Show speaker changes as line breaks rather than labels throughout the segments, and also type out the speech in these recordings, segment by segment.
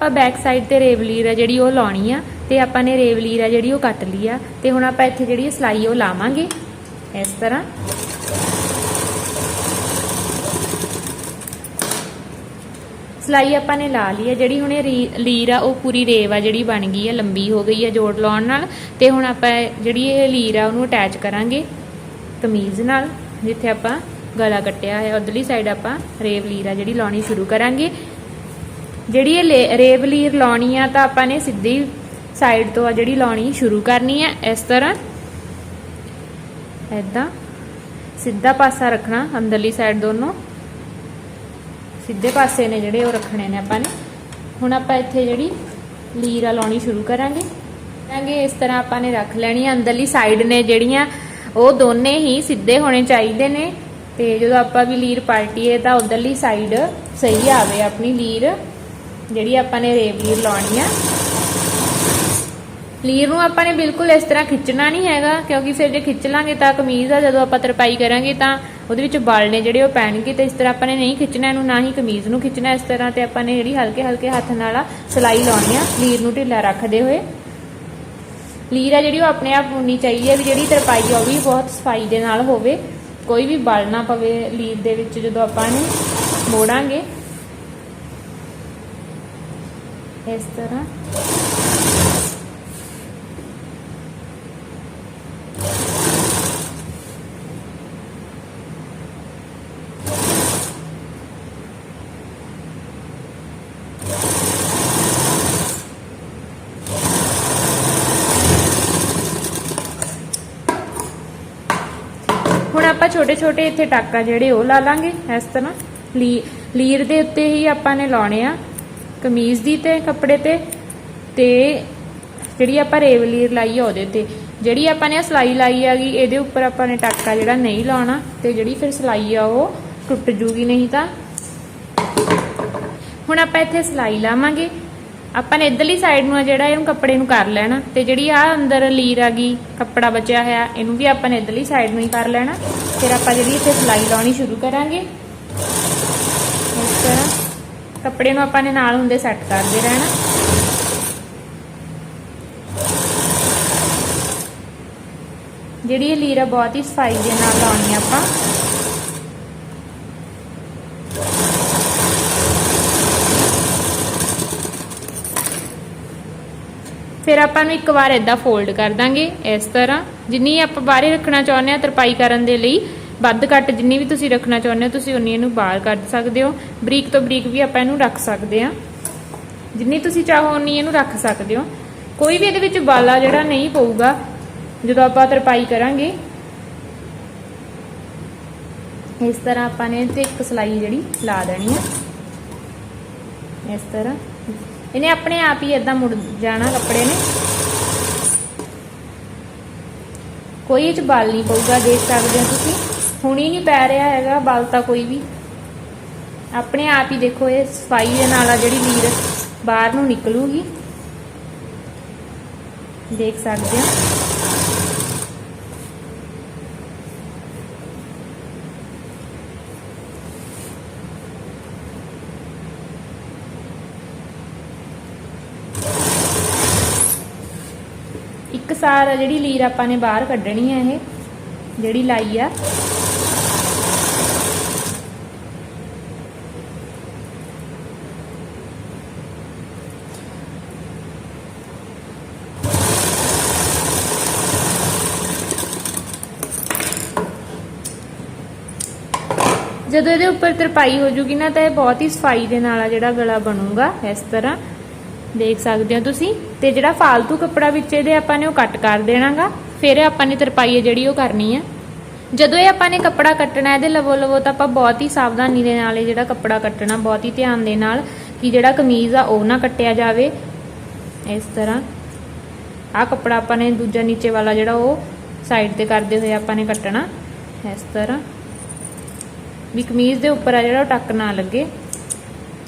ਆਪਾਂ back side ਤੇ ਰੇਵ ਲੀਰ ਆ ਜਿਹੜੀ ਉਹ ਲਾਉਣੀ ਆ, ਤੇ ਆਪਾਂ ਨੇ ਰੇਵ ਲੀਰ ਆ ਜਿਹੜੀ ਉਹ ਕੱਟ ਲਈ ਆ, ਤੇ ਹੁਣ ਆਪਾਂ ਇੱਥੇ ਜਿਹੜੀ ਸਲਾਈ ਉਹ ਲਾਵਾਂਗੇ। ਇਸ ਤਰ੍ਹਾਂ। ਸਲਾਈ ਆਪਾਂ ਨੇ ਲਾ ਲਈ ਹੈ ਜਿਹੜੀ ਹੁਣ ਇਹ ਰੀ- ਲੀਰ ਆ, ਉਹ ਪੂਰੀ ਰੇਵ ਆ ਜਿਹੜੀ ਬਣ ਗਈ ਹੈ ਲੰਬੀ ਹੋ ਗਈ ਹੈ ਜੋੜ ਲਾਉਣ ਨਾਲ। ਤੇ ਹੁਣ ਆਪਾਂ ਇਹ- ਜਿਹੜੀ ਇਹ ਲੀਰ ਆ, ਉਹਨੂੰ ਅਟੈਚ ਕਰਾਂਗੇ ਕਮੀਜ਼ ਨਾਲ, ਜਿੱਥੇ ਆਪਾਂ ਗਲਾ ਕੱਟਿਆ ਹੈ ਉਧਰਲੀ ਸਾਈਡ ਆਪਾਂ ਰੇਵ ਲੀਰ ਆ ਜਿਹੜੀ ਲਾਉਣੀ ਸ਼ੁਰੂ ਕਰਾਂਗੇ। ਜਿਹੜੀ ਇਹ ਲੇ- ਰੇਵ ਲੀਰ ਲਾਉਣੀ ਆ ਤਾਂ ਆਪਾਂ ਨੇ ਸਿੱਧੀ ਸਾਈਡ ਤੋਂ ਆ ਜਿਹੜੀ ਲਾਉਣੀ ਸ਼ੁਰੂ ਕਰਨੀ ਹੈ ਇਸ ਤਰ੍ਹਾਂ। ਐਦਾਂ ਸਿੱਧਾ ਪਾਸਾ ਰੱਖਣਾ, ਅੰਦਰਲੀ ਸਾਈਡ ਦੋਨੋਂ। ਸਿੱਧੇ ਪਾਸੇ ਨੇ ਜਿਹੜੇ ਉਹ ਰੱਖਣੇ ਨੇ ਆਪਾਂ ਨੇ। ਹੁਣ ਆਪਾਂ ਇੱਥੇ ਜਿਹੜੀ ਲੀਰ ਆ ਲਾਉਣੀ ਸ਼ੁਰੂ ਕਰਾਂਗੇ। ਕਰਾਂਗੇ, ਇਸ ਤਰ੍ਹਾਂ ਆਪਾਂ ਨੇ ਰੱਖ ਲੈਣੀ ਆ। ਅੰਦਰਲੀ ਸਾਈਡ ਨੇ ਜਿਹੜੀਆਂ, ਉਹ ਦੋਨੇ ਹੀ ਸਿੱਧੇ ਹੋਣੇ ਚਾਹੀਦੇ ਨੇ। ਤੇ ਜਦੋਂ ਆਪਾਂ ਵੀ ਲੀਰ ਪਾਲਟੀਏ ਤਾਂ ਉਧਰਲੀ ਸਾਈਡ ਸਹੀ ਆਵੇ ਆਪਣੀ ਲੀਰ। ਜਿਹੜੀ ਆਪਾਂ ਨੇ ਰੇਵ ਲੀਰ ਲਾਉਣੀ ਆ। ਲੀਰ ਨੂੰ ਆਪਾਂ ਨੇ ਬਿਲਕੁਲ ਇਸ ਤਰ੍ਹਾਂ ਖਿੱਚਣਾ ਨਹੀਂ ਹੈਗਾ, ਕਿਉਂਕਿ ਫਿਰ ਜੇ ਖਿੱਚ ਲਾਂਗੇ ਤਾਂ ਕਮੀਜ਼ ਆ, ਜਦੋਂ ਆਪਾਂ ਤਰਪਾਈ ਕਰਾਂਗੇ ਤਾਂ ਉਹਦੇ ਵਿੱਚ ਬਲ ਨੇ ਜਿਹੜੇ ਉਹ ਪੈਣਗੇ ਤੇ ਇਸ ਤਰ੍ਹਾਂ ਆਪਾਂ ਨੇ ਨਹੀਂ ਖਿੱਚਣਾ, ਇਹਨੂੰ ਨਾ ਹੀ ਕਮੀਜ਼ ਨੂੰ ਖਿੱਚਣਾ, ਇਸ ਤਰ੍ਹਾਂ ਤੇ ਆਪਾਂ ਨੇ ਜਿਹੜੀ ਹਲਕੇ ਹਲਕੇ ਹੱਥ ਨਾਲ ਆ ਸਿਲਾਈ ਲਾਉਣੀ ਆ ਲੀਰ ਨੂੰ ਢਿੱਲਾ ਰੱਖਦੇ ਹੋਏ। ਲੀਰ ਆ ਜਿਹੜੀ ਉਹ ਆਪਣੇ ਆਪ ਹੋਣੀ ਚਾਹੀਦੀ ਹੈ ਵੀ ਜਿਹੜੀ ਤਰਪਾਈ ਆ ਉਹ ਵੀ ਬਹੁਤ ਸਫ਼ਾਈ ਦੇ ਨਾਲ ਹੋਵੇ, ਕੋਈ ਵੀ ਬਲ ਨਾ ਪਵੇ ਲੀਰ ਦੇ ਵਿੱਚ ਜਦੋਂ ਆਪਾਂ ਇਹਨੂੰ ਮੋੜਾਂਗੇ। ਇਸ ਤਰ੍ਹਾਂ ਹੁਣ ਆਪਾਂ ਛੋਟੇ ਛੋਟੇ ਇੱਥੇ ਟਾਕਾ ਜਿਹੜੇ ਉਹ ਲਾ ਲਾਂਗੇ, ਇਸ ਤਰ੍ਹਾਂ ਲੀ ਲੀਰ ਦੇ ਉੱਤੇ ਹੀ ਆਪਾਂ ਨੇ ਲਾਉਣੇ ਆ। ਕਮੀਜ਼ ਦੀ ਤੇ ਕੱਪੜੇ ਤੇ ਤੇ ਜਿਹੜੀ ਆਪਾਂ ਰੇਵ ਲੀਰ ਲਾਈ ਆ ਉਹਦੇ ਤੇ। ਜਿਹੜੀ ਆਪਾਂ ਨੇ ਆਹ ਸਲਾਈ ਲਾਈ ਆਗੀ ਇਹਦੇ ਉੱਪਰ ਆਪਾਂ ਨੇ ਟਾਕਾ ਜਿਹੜਾ ਨਹੀਂ ਲਾਉਣਾ, ਤੇ ਜਿਹੜੀ ਫਿਰ ਸਲਾਈ ਆ ਉਹ ਟੁੱਟ ਜੂਗੀ ਨਹੀਂ ਤਾਂ। ਹੁਣ ਆਪਾਂ ਇੱਥੇ ਸਲਾਈ ਲਾਵਾਂਗੇ। ਆਪਾਂ ਨੇ ਇਧਰਲੀ ਸਾਈਡ ਨੂੰ ਆ ਜਿਹੜਾ ਇਹਨੂੰ ਕੱਪੜੇ ਨੂੰ ਕਰ ਲੈਣਾ, ਤੇ ਜਿਹੜੀ ਆ ਅੰਦਰ ਲੀਰ ਆ ਗਈ ਕੱਪੜਾ ਬਚਿਆ ਹੋਇਆ, ਇਹਨੂੰ ਵੀ ਆਪਾਂ ਨੇ ਇਧਰਲੀ ਸਾਈਡ ਨੂੰ ਹੀ ਕਰ ਲੈਣਾ। ਫਿਰ ਆਪਾਂ ਜਿਹੜੀ ਇੱਥੇ ਸਲਾਈ ਲਾਉਣੀ ਸ਼ੁਰੂ ਕਰਾਂਗੇ। ਕੱਪੜੇ ਨੂੰ ਆਪਾਂ ਨੇ ਨਾਲ ਹੁੰਦੇ ਸੈੱਟ ਕਰਦੇ ਰਹਿਣਾ। ਜਿਹੜੀ ਇਹ ਲੀਰ ਬਹੁਤ ਹੀ ਸਫ਼ਾਈ ਦੇ ਨਾਲ ਲਾਉਣੀ ਆਪਾਂ। ਫਿਰ ਆਪਾਂ ਨੂੰ ਇੱਕ ਵਾਰ ਇਦਾਂ ਫੋਲਡ ਕਰ ਦਾਂਗੇ ਇਸ ਤਰ੍ਹਾਂ। ਜਿੰਨੀ ਆਪਾਂ ਬਾਹਰੇ ਰੱਖਣਾ ਚਾਹੁੰਦੇ ਆ ਤਰਪਾਈ ਕਰਨ ਦੇ ਲਈ ਵੱਧ ਘੱਟ ਜਿੰਨੀ ਵੀ ਤੁਸੀਂ ਰੱਖਣਾ ਚਾਹੁੰਦੇ ਹੋ, ਤੁਸੀਂ ਉਨੀ ਇਹਨੂੰ ਬਾਹਰ ਕੱਢ ਸਕਦੇ ਹੋ। ਬਰੀਕ ਤੋਂ ਬਰੀਕ ਵੀ ਆਪਾਂ ਇਹਨੂੰ ਰੱਖ ਸਕਦੇ ਆ ਜਿੰਨੀ ਤੁਸੀਂ ਚਾਹੋ ਉਨੀ ਇਹਨੂੰ ਰੱਖ ਸਕਦੇ ਹੋ। ਕੋਈ ਵੀ ਇਹਦੇ ਵਿੱਚ ਬਾਲਾ ਜਿਹੜਾ ਨਹੀਂ ਪਊਗਾ, ਜਦੋਂ ਆਪਾਂ ਤਰਪਾਈ ਕਰਾਂਗੇ, ਇਸ ਤਰ੍ਹਾਂ ਆਪਾਂ ਨੇ ਤੇ ਇੱਕ ਸਲਾਈ ਜਿਹੜੀ ਲਾ ਦੇਣੀ ਆ। ਇਸ ਤਰ੍ਹਾਂ। ਇਹਨੇ ਆਪਣੇ ਆਪ ਹੀ ਇਦਾਂ ਮੁੜ ਜਾਣਾ ਕੱਪੜੇ ਨੇ। ਕੋਈ ਇਹ ਚ ਬਾਲ ਨਹੀਂ ਪਊਗਾ, ਦੇਖ ਸਕਦੇ ਹੋ ਤੁਸੀਂ। ਹੁਣੀ ਨਹੀਂ ਪੈ ਰਿਹਾ ਹੈਗਾ, ਬਲ ਤਾਂ ਕੋਈ ਵੀ। ਆਪਣੇ ਆਪ ਹੀ ਦੇਖੋ, ਇਹ ਸਫ਼ਾਈ ਦੇ ਨਾਲ ਆ ਜਿਹੜੀ ਲੀਰ ਬਾਹਰ ਨੂੰ ਨਿਕਲੂਗੀ। ਦੇਖ ਸਕਦੇ ਹੋ। ਇੱਕ ਸਾਰ ਜਿਹੜੀ ਲੀਰ ਆਪਾਂ ਨੇ ਬਾਹਰ ਕੱਢਣੀ ਹੈ ਇਹ, ਜਿਹੜੀ ਲਾਈ ਆ। ਜਦੋਂ ਇਹਦੇ ਉੱਪਰ ਤਰਪਾਈ ਹੋ ਜੂਗੀ ਨਾ, ਤਾਂ ਇਹ ਬਹੁਤ ਹੀ ਸਫ਼ਾਈ ਦੇ ਨਾਲ ਆ ਜਿਹੜਾ ਗਲਾ ਬਣੂਗਾ, ਇਸ ਤਰ੍ਹਾਂ। ਦੇਖ ਸਕਦੇ ਹੋ ਤੁਸੀਂ। ਤੇ ਜਿਹੜਾ ਫਾਲਤੂ ਕੱਪੜਾ ਵਿੱਚ ਇਹਦੇ ਆਪਾਂ ਨੇ ਉਹ ਕੱਟ ਕਰ ਦੇਣਾਗਾ। ਫਿਰ ਆਪਾਂ ਨੇ ਤਰਪਾਈ ਜਿਹੜੀ ਉਹ ਕਰਨੀ ਆ। ਜਦੋਂ ਇਹ ਆਪਾਂ ਨੇ ਕੱਪੜਾ ਕੱਟਣਾ, ਇਹਦੇ ਲਵੋ ਲਵੋ ਤਾਂ ਆਪਾਂ ਬਹੁਤ ਹੀ ਸਾਵਧਾਨੀ ਦੇ ਨਾਲ ਇਹ ਜਿਹੜਾ ਕੱਪੜਾ ਕੱਟਣਾ, ਬਹੁਤ ਹੀ ਧਿਆਨ ਦੇ ਨਾਲ ਕਿ ਜਿਹੜਾ ਕਮੀਜ਼ ਆ ਉਹ ਨਾ ਕੱਟਿਆ ਜਾਵੇ। ਇਸ ਤਰ੍ਹਾਂ। ਆਹ ਕੱਪੜਾ ਆਪਾਂ ਨੇ ਦੂਜਾ ਨੀਚੇ ਵਾਲਾ ਜਿਹੜਾ ਉਹ ਸਾਈਡ ਤੇ ਕਰਦੇ ਹੋਏ ਆਪਾਂ ਨੇ ਕੱਟਣਾ। ਇਸ ਤਰ੍ਹਾਂ। ਵੀ ਕਮੀਜ਼ ਦੇ ਉੱਪਰ ਆ ਜਿਹੜਾ ਉਹ ਟੱਕ ਨਾ ਲੱਗੇ।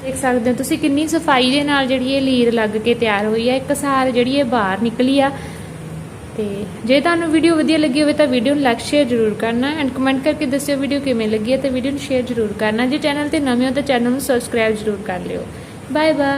ਦੇਖ ਸਕਦੇ ਹੋ ਤੁਸੀਂ ਕਿੰਨੀ ਸਫ਼ਾਈ ਦੇ ਨਾਲ ਜਿਹੜੀ ਇਹ ਲੀਰ ਲੱਗ ਕੇ ਤਿਆਰ ਹੋਈ ਹੈ ਇੱਕ ਸਾਰ ਜਿਹੜੀ ਇਹ ਬਾਹਰ ਨਿਕਲੀ ਆ। ਤੇ ਜੇ ਤੁਹਾਨੂੰ ਵੀਡੀਓ ਵਧੀਆ ਲੱਗੀ ਹੋਵੇ ਤਾਂ ਵੀਡੀਓ ਨੂੰ ਲਾਈਕ ਸ਼ੇਅਰ ਜ਼ਰੂਰ ਕਰਨਾ ਐਂਡ ਕਮੈਂਟ ਕਰਕੇ ਦੱਸਿਓ ਵੀਡੀਓ ਕਿਵੇਂ ਲੱਗੀ ਹੈ ਤੇ ਵੀਡੀਓ ਨੂੰ ਸ਼ੇਅਰ ਜ਼ਰੂਰ ਕਰਨਾ। ਜੇ ਚੈਨਲ ਤੇ ਨਵੇਂ ਹੋ ਤਾਂ ਚੈਨਲ ਨੂੰ ਸਬਸਕ੍ਰਾਈਬ ਜ਼ਰੂਰ ਕਰ ਲਿਓ। Bye bye